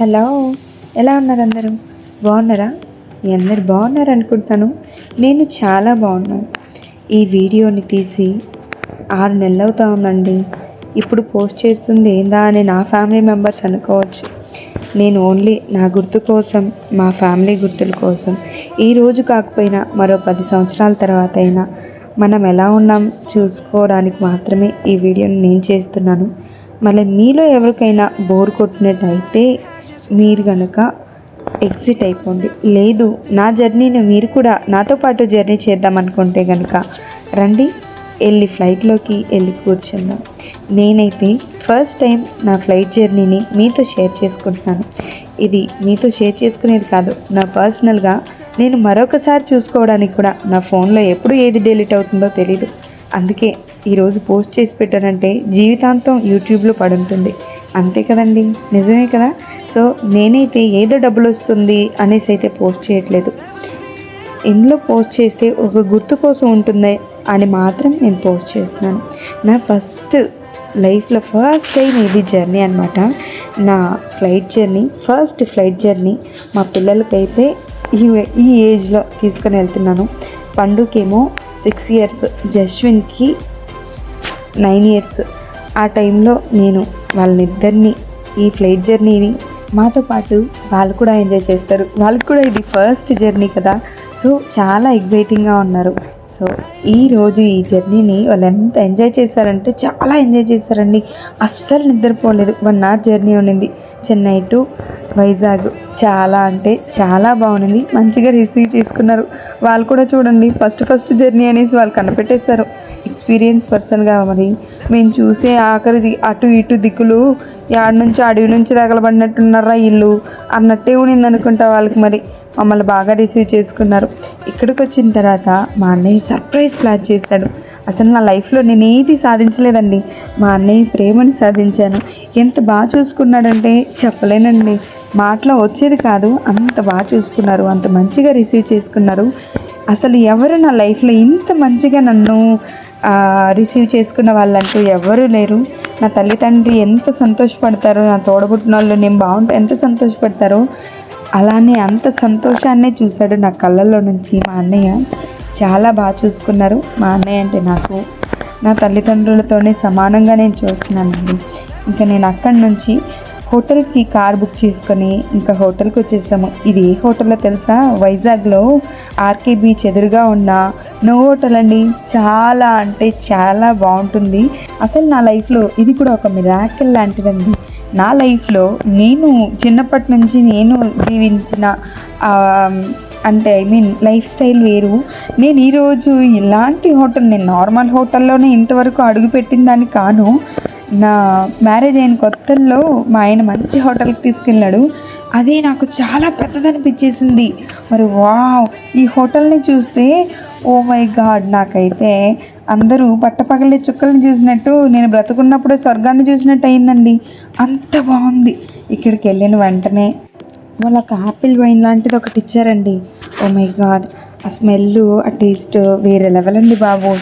Hello ఎలా ఉన్నారు అందరూ? బాగున్నారా? మీ అందరు బాగున్నారు అనుకుంటున్నాను నేను చాలా బాగున్నాను. ఈ వీడియోని తీసి ఆరు నెలలు అవుతా ఉందండి. ఇప్పుడు పోస్ట్ చేస్తుంది ఏందా అని నా ఫ్యామిలీ మెంబర్స్ అనుకోవచ్చు. నేను ఓన్లీ నా గుర్తు కోసం మా ఫ్యామిలీ గుర్తుల కోసం. ఈ రోజు కాకపోయినా మరో పది సంవత్సరాల తర్వాత అయినా మనం ఎలా ఉన్నాం చూసుకోవడానికి మాత్రమే ఈ వీడియోని నేను చేస్తున్నాను. మళ్ళీ మీలో ఎవరికైనా బోర్ కొట్టినట్టయితే మీరు కనుక ఎగ్జిట్ అయిపోండి. లేదు నా జర్నీని మీరు కూడా నాతో పాటు జర్నీ చేద్దాం అనుకుంటే కనుక రండి వెళ్ళి ఫ్లైట్లోకి వెళ్ళి కూర్చుందాం. నేనైతే ఫస్ట్ టైం నా ఫ్లైట్ జర్నీని మీతో షేర్ చేసుకుంటున్నాను. ఇది మీతో షేర్ చేసుకునేది కాదు నా పర్సనల్గా నేను మరొకసారి చూసుకోవడానికి కూడా నా ఫోన్లో ఎప్పుడు ఏది డిలీట్ అవుతుందో తెలీదు. అందుకే ఈరోజు పోస్ట్ చేసి పెట్టానంటే జీవితాంతం యూట్యూబ్లో పడుంటుంది. అంతే కదండి. నిజమే కదా? సో నేనైతే ఏదో డబ్బులు వస్తుంది అనేసి అయితే పోస్ట్ చేయట్లేదు. ఇందులో పోస్ట్ చేస్తే ఒక గుర్తు కోసం ఉంటుంది అని మాత్రం నేను పోస్ట్ చేస్తున్నాను. నా ఫస్ట్ లైఫ్లో ఫస్ట్ టైం ఇది జర్నీ అనమాట నా flight journey first flight journey మా పిల్లలకైతే ఈ ఈ ఏజ్లో తీసుకొని వెళ్తున్నాను. పండుకేమో సిక్స్ ఇయర్స్ జస్విన్కి నైన్ ఇయర్స్. ఆ టైంలో నేను వాళ్ళనిద్దరినీ ఈ ఫ్లైట్ జర్నీని మాతో పాటు వాళ్ళు కూడా ఎంజాయ్ చేస్తారు. వాళ్ళకి కూడా ఇది ఫస్ట్ జర్నీ కదా. సో చాలా ఎగ్జైటింగ్గా ఉన్నారు. సో ఈరోజు ఈ జర్నీని వాళ్ళు ఎంత ఎంజాయ్ చేశారంటే చాలా ఎంజాయ్ చేశారండి. అస్సలు నిద్రపోలేదు. వన్ అవర్ జర్నీ ఉండింది. చెన్నై టు వైజాగ్. చాలా అంటే చాలా బాగుంది మంచిగా రిసీవ్ చేసుకున్నారు. వాళ్ళు కూడా చూడండి. ఫస్ట్ ఫస్ట్ జర్నీ అనేసి వాళ్ళు కనిపెట్టేశారు. ఎక్స్పీరియన్స్ పర్సన్గా మరి మేము చూసే ఆఖరిది అటు ఇటు దిక్కులు యాడ నుంచి అడవి నుంచి తగలబడినట్టున్నారా ఇల్లు అన్నట్టే ఉండింది అనుకుంటా వాళ్ళకి మరి. మమ్మల్ని బాగా రిసీవ్ చేసుకున్నారు. ఇక్కడికి వచ్చిన తర్వాత మా అన్నయ్య సర్ప్రైజ్ ప్లాన్ చేశాడు. అసలు నా లైఫ్లో నేను ఏది సాధించలేదండి. మా అన్నయ్య ప్రేమని సాధించాను. ఎంత బాగా చూసుకున్నాడంటే చెప్పలేనండి. మాటలో వచ్చేది కాదు అంత బాగా చూసుకున్నారు. అంత మంచిగా రిసీవ్ చేసుకున్నారు. అసలు ఎవరు నా లైఫ్లో ఇంత మంచిగా నన్ను రిసీవ్ చేసుకున్న వాళ్ళంటూ ఎవరు లేరు. నా తల్లిదండ్రి ఎంత సంతోషపడతారో నా తోడబుట్టిన వాళ్ళు నేను బాగుంటే ఎంత సంతోషపడతారో అలానే అంత సంతోషాన్నే చూశాడు నా కళ్ళల్లో నుంచి మా అన్నయ్య. చాలా బాగా చూసుకున్నారు. మా అన్నయ్య అంటే నాకు నా తల్లిదండ్రులతోనే సమానంగా నేను చూస్తున్నానండి. ఇంకా నేను అక్కడి నుంచి హోటల్కి కార్ బుక్ చేసుకొని ఇంకా హోటల్కి వచ్చేసాము. ఇది ఏ హోటల్లో తెలుసా? వైజాగ్లో ఆర్కే బీచ్ ఎదురుగా ఉన్న నో హోటల్ అండి. చాలా అంటే చాలా బాగుంటుంది. అసలు నా లైఫ్లో ఇది కూడా ఒక మిరాకిల్ లాంటిదండి. నా లైఫ్లో నేను చిన్నప్పటి నుంచి నేను జీవించిన అంటే ఐ మీన్ లైఫ్ స్టైల్ వేరు. నేను ఈరోజు ఇలాంటి హోటల్ నేను నార్మల్ హోటల్లోనే ఇంతవరకు అడుగుపెట్టిన దాన్ని కాను. నా మ్యారేజ్ అయిన కొత్తల్లో మా ఆయన మంచి హోటల్కి తీసుకెళ్ళాడు. అదే నాకు చాలా పెద్దదనిపించేసింది. మరి వావ్! ఈ హోటల్ని చూస్తే ఓ మై గాడ్ నాకైతే అందరూ పట్టపగలే చుక్కల్ని చూసినట్టు నేను బ్రతుకున్నప్పుడే స్వర్గాన్ని చూసినట్టు అయిందండి. అంత బాగుంది. ఇక్కడికి వెళ్ళిన వెంటనే వాళ్ళకి ఆపిల్ వైన్ లాంటిది ఒకటి ఇచ్చారండి. Oh my God. ఆ స్మెల్ ఆ టేస్ట్ వేరే లెవెల్ అండి బాబు.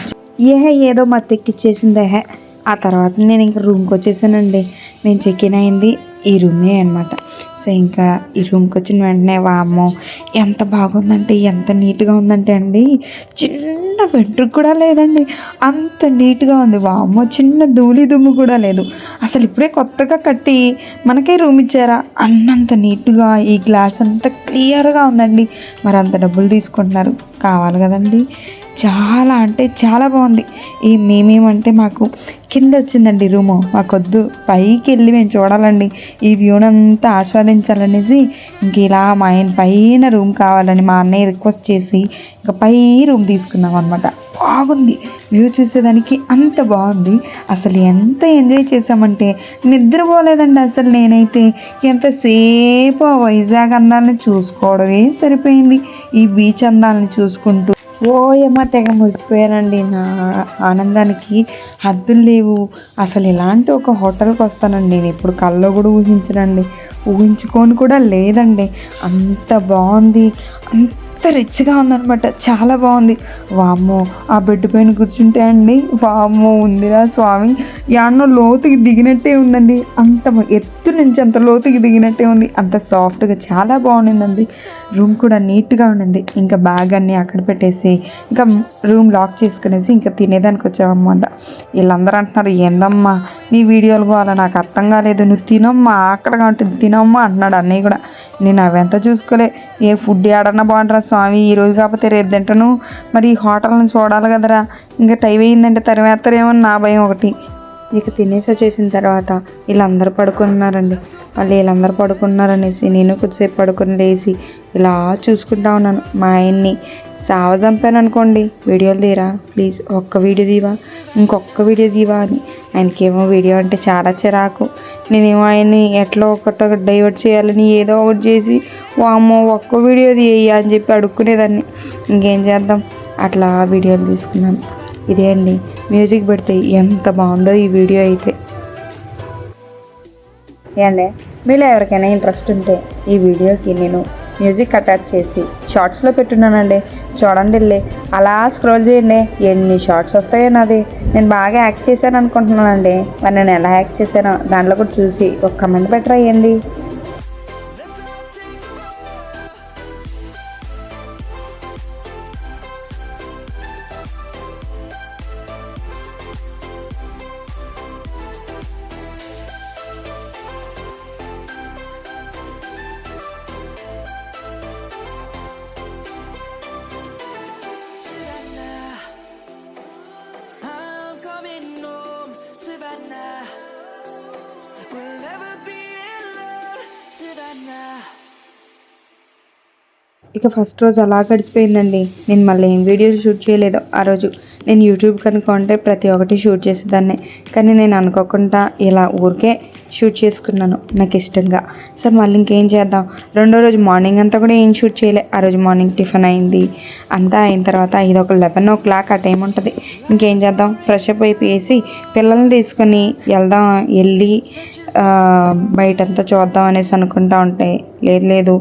ఏహే ఏదో మా తెక్కిచ్చేసిందే హే ఆ తర్వాత నేను ఇంకా రూమ్కి వచ్చేసానండి. నేను చెక్ ఇన్ అయింది. ఈ రూమే అనమాట ఇంకా ఈ రూమ్కి వచ్చిన వెంటనే వామ్మో ఎంత బాగుందంటే ఎంత నీట్గా ఉందంటే అండి చిన్న వెంట్రుకు కూడా లేదండి. అంత నీట్గా ఉంది. వామ్మో చిన్న ధూళి దుమ్ము కూడా లేదు. అసలు ఇప్పుడే కొత్తగా కట్టి మనకే రూమ్ ఇచ్చారా? అన్నంత నీట్గా ఈ గ్లాస్ అంత క్లియర్గా ఉందండి. మరి అంత డబ్బులు తీసుకుంటున్నారు. కావాలి కదండి. చాలా అంటే చాలా బాగుంది. ఈ మేమేమంటే మాకు కింద వచ్చిందండి రూము. మాకొద్దు పైకి వెళ్ళి మేము చూడాలండి. ఈ వ్యూనంతా ఆస్వాదించాలనేసి ఇంక ఇలా మా ఆయన పైన రూమ్ కావాలని మా అన్నయ్య రిక్వెస్ట్ చేసి ఇంకా పై రూమ్ తీసుకున్నాం అనమాట బాగుంది. వ్యూ చూసేదానికి అంత బాగుంది. అసలు ఎంత ఎంజాయ్ చేసామంటే నిద్రపోలేదండి అసలు నేనైతే. ఎంతసేపు ఆ వైజాగ్ అందాలని చూసుకోవడమే సరిపోయింది. ఈ బీచ్ అందాలని చూసుకుంటూ ఓయమ్మ తెగ మురిచిపోయానండి నా ఆనందానికి. హద్దులు లేవు. అసలు ఇలాంటి ఒక హోటల్కి వస్తానండి. నేను ఇప్పుడు కల్లో కూడా ఊహించనండి. ఊహించుకొని కూడా లేదండి. అంత బాగుంది. అంత అంత రిచ్గా ఉందనమాట చాలా బాగుంది. వామ్మో ఆ బెడ్ పైన కూర్చుంటే అండి వామ్మో ఉందిరా స్వామి. యాన్నో లోతుకి దిగినట్టే ఉందండి. అంత ఎత్తు నుంచి అంత లోతుకి దిగినట్టే ఉంది. అంత సాఫ్ట్గా చాలా బాగుండిందండి. రూమ్ కూడా నీట్గా ఉండింది. ఇంకా బ్యాగ్ అన్నీ అక్కడ పెట్టేసి ఇంకా రూమ్ లాక్ చేసుకునేసి ఇంకా తినేదానికి వచ్చామన్నమాట. వీళ్ళందరూ అంటున్నారు ఏందమ్మా నీ వీడియోలు పోవాలా నాకు అర్థం కాలేదు. నువ్వు తినమ్మా ఆకలిగా ఉంటుంది. తినమ్మా అంటున్నాడు అన్నయ్య కూడా. నేను అవంత చూసుకోలే. ఏ ఫుడ్ ఏడన్నా బాగుంటారా స్వామి ఈరోజు కాకపోతే రేపు తింటను. మరి ఈ హోటల్ని చూడాలి కదరా. ఇంకా టైం అయిందంటే తరిమేస్తారేమో నా భయం ఒకటి. ఇక తినేసి వచ్చేసిన తర్వాత వీళ్ళందరూ పడుకున్నారండి. వాళ్ళు వీళ్ళందరూ పడుకున్నారనేసి నేను కొద్దిసేపు పడుకుని లేచి ఇలా చూసుకుంటా ఉన్నాను. మా ఆయన్ని సావ చంపాను అనుకోండి. వీడియోలు తీరా? ప్లీజ్ ఒక్క వీడియో దీవా ఇంకొక వీడియో దీవా అని. ఆయనకేమో వీడియో అంటే చాలా చిరాకు. నేనేమో ఆయన్ని ఎట్లా ఒకటో డైవర్ట్ చేయాలని ఏదో ఒకటి చేసి వామ్మో ఒక్క వీడియో తీయ అని చెప్పి అడుక్కునేదాన్ని. ఇంకేం చేద్దాం? అట్లా వీడియోలు తీసుకున్నాను ఇదే అండి. మ్యూజిక్ పెడితే ఎంత బాగుందో ఈ వీడియో అయితే. అండి మీలో ఎవరికైనా ఇంట్రెస్ట్ ఉంటే ఈ వీడియోకి నేను మ్యూజిక్ అటాచ్ చేసి షార్ట్స్లో పెట్టున్నానండి. చూడండి వెళ్ళి అలా స్క్రోల్ చేయండి. ఎన్ని షార్ట్స్ వస్తాయో నాది. నేను బాగా యాక్ట్ చేశాను అనుకుంటున్నానండి. మరి నేను ఎలా యాక్ట్ చేశానో దాంట్లో కూడా చూసి ఒక కమెంట్ బెటర్ అయ్యండి. ఇక ఫస్ట్ రోజు అలా గడిచిపోయిందండి. నేను మళ్ళీ ఏం వీడియో షూట్ చేయలేదు. ఆ రోజు నేను యూట్యూబ్ కనుక్కుంటే ప్రతి ఒక్కటి షూట్ చేసేదాన్ని. కానీ నేను అనుకోకుండా ఇలా ఊరికే షూట్ చేసుకున్నాను నాకు ఇష్టంగా. సార్ మళ్ళీ ఇంకేం చేద్దాం? రెండో రోజు మార్నింగ్ అంతా కూడా ఏం షూట్ చేయలే. ఆ రోజు మార్నింగ్ టిఫిన్ అయింది. అంతా అయిన తర్వాత ఇది ఒక లెవెన్ ఓ క్లాక్ ఆ టైం ఉంటుంది. ఇంకేం చేద్దాం? ఫ్రెష్ అప్ అయిపోయేసి పిల్లల్ని తీసుకొని వెళ్దాం వెళ్ళి బయటంతా చూద్దాం అనేసి అనుకుంటా ఉంటాయి. లేదు లేదు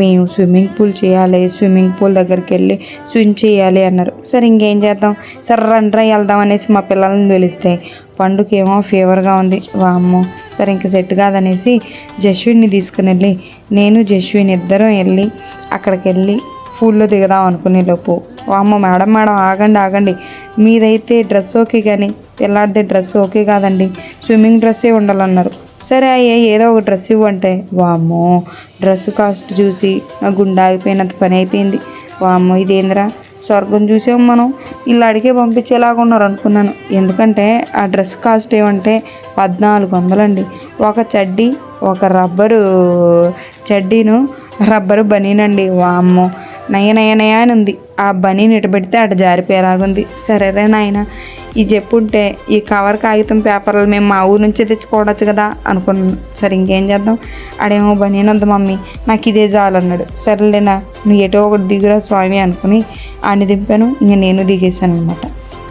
మేము స్విమ్మింగ్ పూల్ చేయాలి స్విమ్మింగ్ పూల్ దగ్గరికి వెళ్ళి స్విమ్ చేయాలి అన్నారు. సరే ఇంకేం చేద్దాం? సరే రండ్రా వెళ్దాం అనేసి మా పిల్లల్ని పిలిస్తే పండుకేమో ఫీవర్గా ఉంది. వామ్మో సరే ఇంక సెట్ కాదనేసి జస్విన్ని తీసుకుని వెళ్ళి నేను జస్విన్ ఇద్దరం వెళ్ళి అక్కడికి వెళ్ళి పూల్లో దిగదాం అనుకునే లోపు. వామ్మో మేడం మేడం ఆగండి ఆగండి. మీదైతే డ్రెస్ ఓకే కానీ పిల్లాడితే డ్రెస్ ఓకే కాదండి. స్విమ్మింగ్ డ్రెస్సే ఉండాలన్నారు. సరే అయ్యే ఏదో ఒక డ్రెస్ ఇవ్వంటే. వామ్మో డ్రెస్ కాస్ట్ చూసి నా గుండె ఆగిపోయినంత పని అయిపోయింది. వామ్మో ఇదేంద్రా? స్వర్గం చూసాం మనం. ఇలా అడిగే పంపించేలాగా ఉన్నారు అనుకున్నాను. ఎందుకంటే ఆ డ్రెస్ కాస్ట్ ఏమంటే పద్నాలుగు వందలండి. ఒక చడ్డీ ఒక రబ్బరు చడ్డీను రబ్బరు బనీనండి వామ్మో నయ నయ నయ అని ఉంది. ఆ బనీని ఇటు అటు జారిపోయేలాగుంది. సరేరే నాయన ఈ చెప్పుంటే ఈ కవర్ కాగితం పేపర్లు మేము మా ఊరు నుంచే తెచ్చుకోవచ్చు కదా అనుకున్నాను సరే ఇంకేం చేద్దాం? ఆడేమో బనీన్ ఉంది మమ్మీ నాకు ఇదే చాలు అన్నాడు. సరేలేనా నువ్వు ఎటో ఒకటి దిగురా స్వామి అనుకుని ఆడిని దింపాను ఇంక నేను దిగేశాను అనమాట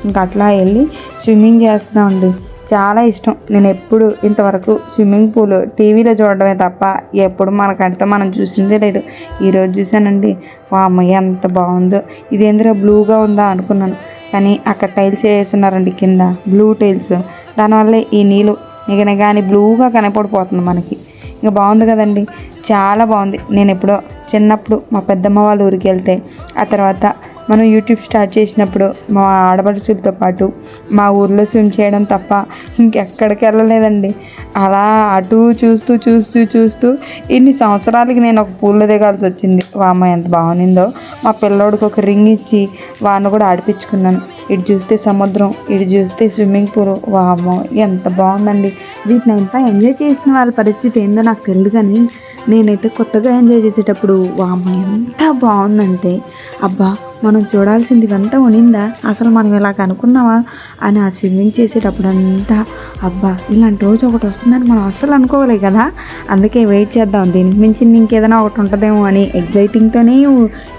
ఇంకా అట్లా వెళ్ళి స్విమ్మింగ్ చేస్తున్నామండి. చాలా ఇష్టం. నేను ఎప్పుడు ఇంతవరకు స్విమ్మింగ్ పూల్ టీవీలో చూడడమే తప్ప ఎప్పుడు మన కంటితో మనం చూసిందే లేదు. ఈరోజు చూశానండి. వామ్మ ఎంత బాగుందో. ఇదేంద్రా బ్లూగా ఉందా అనుకున్నాను. కానీ అక్కడ టైల్స్ వేస్తున్నారండి కింద. Blue tiles. దానివల్ల ఈ నీళ్ళు నిగనగాని బ్లూగా కనపడిపోతుంది మనకి. ఇంకా బాగుంది కదండి. చాలా బాగుంది. నేను ఎప్పుడో చిన్నప్పుడు మా పెద్దమ్మ వాళ్ళ ఊరికి వెళ్తే ఆ తర్వాత మనం యూట్యూబ్ స్టార్ట్ చేసినప్పుడు మా ఆడపడుచులతో పాటు మా ఊర్లో స్విమ్ చేయడం తప్ప ఇంకెక్కడికి వెళ్ళలేదండి. అలా అటు చూస్తూ చూస్తూ చూస్తూ ఇన్ని సంవత్సరాలకి నేను ఒక పూల్లో దిగాల్సి వచ్చింది. వామ్మ ఎంత బాగునిందో మా పిల్లోడికి ఒక రింగ్ ఇచ్చి వాడిని కూడా ఆడిపించుకున్నాను. ఇటు చూస్తే సముద్రం ఇటు చూస్తే స్విమ్మింగ్ పూల్ వామ్మో ఎంత బాగుందండి. వీటిని ఎంత ఎంజాయ్ చేసిన వాళ్ళ పరిస్థితి ఏందో నాకు తెలియదు కానీ నేనైతే కొత్తగా ఎంజాయ్ చేసేటప్పుడు వామ్మ ఎంత బాగుందంటే అబ్బా మనం చూడాల్సింది ఇవంతా ఉనిందా? అసలు మనం ఇలాగ అనుకున్నావా? అని ఆ స్విమ్మింగ్ చేసేటప్పుడు అంతా అబ్బా ఇలాంటి రోజు ఒకటి వస్తుందని మనం అస్సలు అనుకోవాలి కదా. అందుకే వెయిట్ చేద్దాం. దీనికి మించింది ఇంకేదైనా ఒకటి ఉంటుందేమో అని ఎగ్జైటింగ్తోనే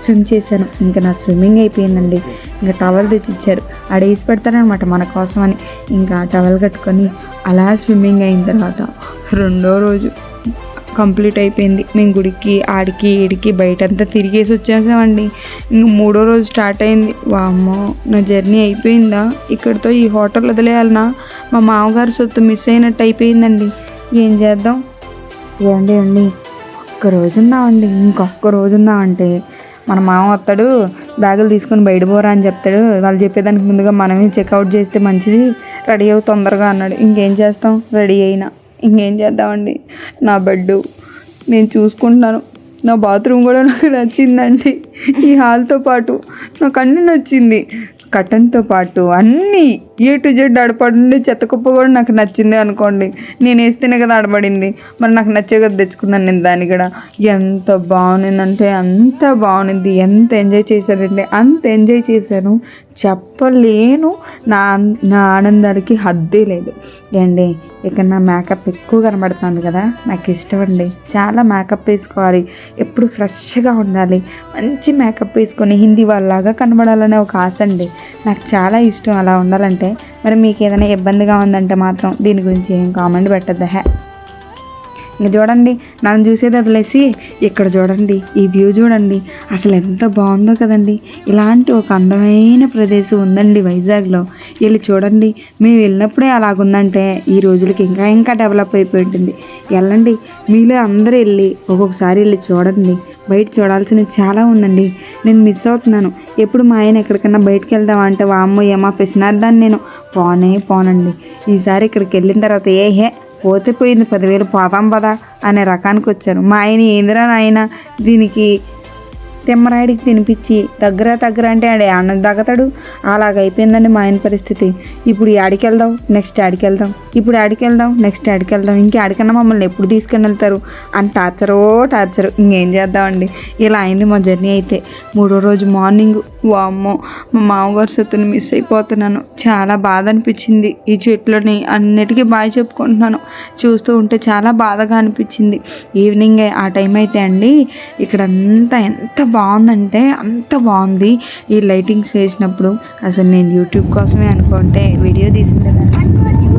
స్విమ్ చేశాను. ఇంకా నా స్విమ్మింగ్ అయిపోయిందండి. ఇంకా టవల్ తెచ్చి ఇచ్చారు అడేసి పెడతారనమాట మన కోసం అని. ఇంకా టవల్ కట్టుకొని అలా స్విమ్మింగ్ అయిన తర్వాత రెండో రోజు కంప్లీట్ అయిపోయింది. మేము గుడికి ఆడికి ఈడికి బయటంతా తిరిగేసి వచ్చేసామండి. ఇంక మూడో రోజు స్టార్ట్ అయింది. వామ్మో నా జర్నీ అయిపోయిందా? ఇక్కడితో ఈ హోటల్ వదిలేయాలనా? మా మామగారు సొత్తు మిస్ అయినట్టు అయిపోయిందండి. ఏం చేద్దాం? ఏమండి అండి ఒక్క రోజు ఉందామండి ఇంకొక్క రోజు ఉందామంటే మన మామ వస్తాడు బ్యాగులు తీసుకొని బయట పోరా అని చెప్తాడు. వాళ్ళు చెప్పేదానికి ముందుగా మనమే చెక్అవుట్ చేస్తే మంచిది. రెడీ అవు తొందరగా అన్నాడు. ఇంకేం చేస్తాం? రెడీ అయినా. ఇంకేం చేద్దామండి? నా బెడ్ నేను చూసుకుంటున్నాను. నా బాత్రూమ్ కూడా నాకు నచ్చిందండి. ఈ హాల్తో పాటు నాకు అన్నీ నచ్చింది. కటన్తో పాటు అన్నీ. ఏ టు జెడ్ ఆడపడింది చెత్త కుప్ప కూడా నాకు నచ్చింది అనుకోండి. నేను వేస్తేనే కదా అడబడింది మరి నాకు నచ్చే కదా తెచ్చుకున్నాను నేను దాన్ని కూడా. ఎంత బాగుందంటే అంత బాగుంది ఎంత ఎంజాయ్ చేశానంటే అంత ఎంజాయ్ చేశాను. చెప్పలేను. నా నా ఆనందానికి హద్దే లేదు. ఏండి ఇక నా మేకప్ ఎక్కువ కనబడుతుంది కదా. నాకు ఇష్టం అండి. చాలా మేకప్ వేసుకోవాలి. ఎప్పుడు ఫ్రెష్గా ఉండాలి. మంచి మేకప్ వేసుకొని హిందీ వాళ్ళలాగా కనబడాలనే ఒక ఆశ అండి. నాకు చాలా ఇష్టం అలా ఉండాలంటే. మరి మీకు ఏదైనా ఇబ్బందిగా ఉందంటే మాత్రం దీని గురించి ఏం కామెంట్ పెట్టద్దు. హ్యా ఇంకా చూడండి నన్ను చూసేది వదిలేసి ఇక్కడ చూడండి ఈ వ్యూ చూడండి. అసలు ఎంత బాగుందో కదండి. ఇలాంటి ఒక అందమైన ప్రదేశం ఉందండి వైజాగ్లో. వెళ్ళి చూడండి మేము వెళ్ళినప్పుడే అలాగుందంటే ఈ రోజులకి ఇంకా ఇంకా డెవలప్ అయిపోయి ఉంటుంది. వెళ్ళండి మీలో అందరూ వెళ్ళి ఒక్కొక్కసారి వెళ్ళి చూడండి. బయట చూడాల్సినవి చాలా ఉందండి. నేను మిస్ అవుతున్నాను. ఎప్పుడు మా ఆయన ఎక్కడికన్నా బయటకు వెళ్దామా అంటే వామ్మో ఏమా పిసినార్థాన్ని నేను పోనే పోనండి. ఈసారి ఇక్కడికి వెళ్ళిన తర్వాత ఏ హే పోతిపోయింది పదివేలు పోతాం పదా అనే రకానికి వచ్చారు. మా ఆయన ఏందిరా నాయన దీనికి తిమ్మరాయుడికి తినిపించి దగ్గర దగ్గర అంటే ఆడ అన్న దగ్గతాడు అలాగైపోయిందండి మా ఆయన పరిస్థితి. ఇప్పుడు ఆడికి వెళ్దాం నెక్స్ట్ ఆడికి వెళ్దాం ఇప్పుడు ఆడికి వెళ్దాం నెక్స్ట్ ఆడికి వెళ్దాం ఇంకా ఆడికన్నా మమ్మల్ని ఎప్పుడు తీసుకుని వెళ్తారు? అని టార్చరో టార్చరు. ఇంకేం చేద్దామండి? ఇలా అయింది మా జర్నీ అయితే. మూడో రోజు మార్నింగ్ వామ్మో మా మామగారు సొత్తుని మిస్ అయిపోతున్నాను. చాలా బాధ అనిపించింది. ఈ చెట్లని అన్నిటికీ బాగా చెప్పుకుంటున్నాను. చూస్తూ ఉంటే చాలా బాధగా అనిపించింది. ఈవినింగ్ ఆ టైం అయితే అండి ఇక్కడ అంతా ఎంత బాగుందంటే అంత బాగుంది. ఈ లైటింగ్స్ వేసినప్పుడు అసలు నేను యూట్యూబ్ కోసమే అనుకుంటే వీడియో తీసిండేదాన్ని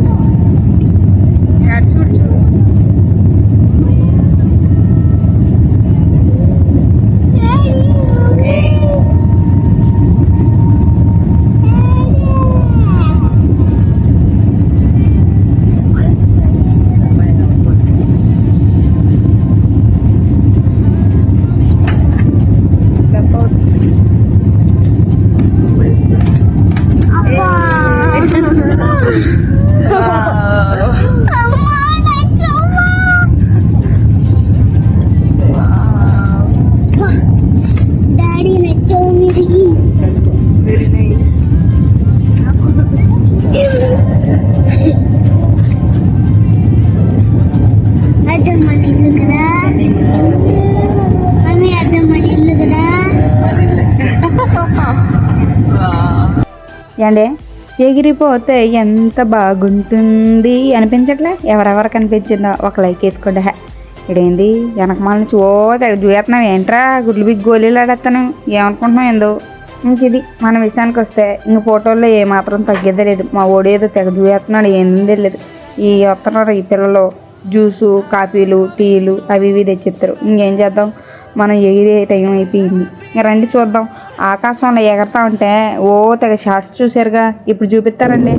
చూడండి. ఎగిరిపోతే ఎంత బాగుంటుంది అనిపించట్లే? ఎవరెవరికి అనిపించిందో ఒక లైక్ వేసుకోండి. హే ఇడేంది? వెనకమాల చూ ఓ తెగ చూస్తున్నావు ఏంట్రా గుడ్లు బిగ్ గోళీలు ఆడేస్తాను ఏమనుకుంటున్నావు ఏందో ఇంక ఇది మన విషయానికి వస్తే ఇంక ఫోటోల్లో ఏమాత్రం తగ్గేదే లేదు. మా ఓడి ఏదో తెగ చూస్తున్నాడు ఏంది తెలియదు ఈ వస్తున్నారు ఈ పిల్లలు. జ్యూసు కాఫీలు టీలు అవి ఇవి తెచ్చిస్తారు. ఇంకేం చేద్దాం? మనం ఎగిరే టైం అయిపోయింది. ఇంక రండి చూద్దాం. ఆకాశంలో ఎగరతా ఉంటే ఓ తెగ షార్ట్స్ చూసారుగా ఇప్పుడు చూపిస్తారండి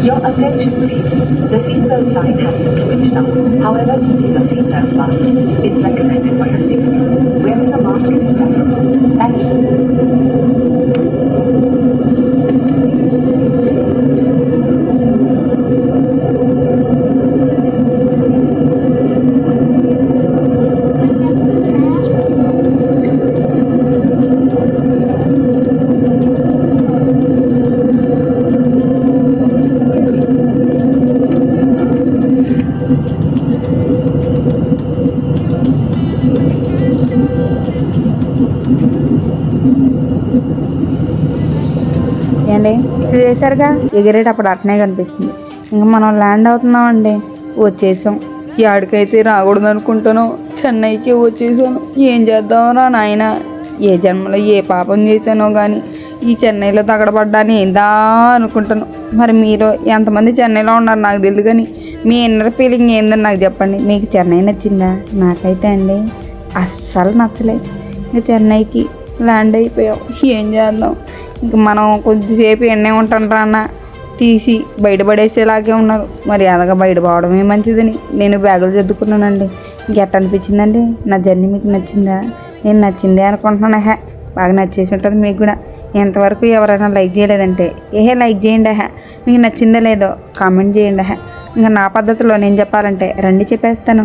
Your attention please. The seatbelt sign has been switched off. However, keeping a seatbelt fastened is recommended for your safety. Wearing a mask is preferable. Thank you. ఏండి ఎగిరేటప్పుడు అట్నే కనిపిస్తుంది. ఇంకా మనం ల్యాండ్ అవుతున్నామండి. వచ్చేసాం. యాడికైతే రాకూడదు అనుకుంటాను. చెన్నైకి వచ్చేసాను. ఏం చేద్దాంరా నాయన? ఏ జన్మలో ఏ పాపం చేశానో కానీ ఈ చెన్నైలో తగడబడ్డాను ఏందా అనుకుంటాను. మరి మీరు ఎంతమంది చెన్నైలో ఉన్నారు నాకు తెలియదు కానీ మీ ఇన్నర్ ఫీలింగ్ ఏందని నాకు చెప్పండి. మీకు చెన్నై నచ్చిందా? నాకైతే అండి అస్సలు నచ్చలేదు. ఇంకా చెన్నైకి ల్యాండ్ అయిపోయాం. ఏం చేద్దాం? ఇంక మనం కొద్దిసేపు ఎన్నే ఉంటాం రా అన్న తీసి బయటపడేసేలాగే ఉన్నారు. మరి అలాగా బయటపడమే మంచిదని. నేను బ్యాగులు చదువుకున్నానండి ఇంకెట్ట అనిపించిందండి? నా జర్నీ మీకు నచ్చిందా? నేను నచ్చిందే అనుకుంటున్నాను. హే బాగా నచ్చేసి ఉంటుంది మీకు కూడా. ఎంతవరకు ఎవరైనా లైక్ చేయలేదంటే ఏహే లైక్ చేయండి హే మీకు నచ్చిందో లేదో కామెంట్ చేయండి హే ఇంకా నా పద్ధతిలో నేను చెప్పాలంటే రండి చెప్పేస్తాను.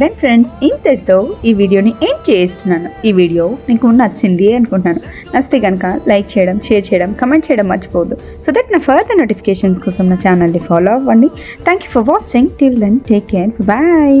దెన్ ఫ్రెండ్స్ ఇంతటితో ఈ వీడియోని ఎండ్ చేస్తున్నాను. ఈ వీడియో మీకు నచ్చింది అనుకుంటున్నాను. నచ్చితే కనుక లైక్ చేయడం షేర్ చేయడం కమెంట్ చేయడం మర్చిపోవద్దు. సో దట్ నా ఫర్దర్ నోటిఫికేషన్స్ కోసం నా ఛానల్ని ఫాలో అవ్వండి. Thank you for watching till then take care bye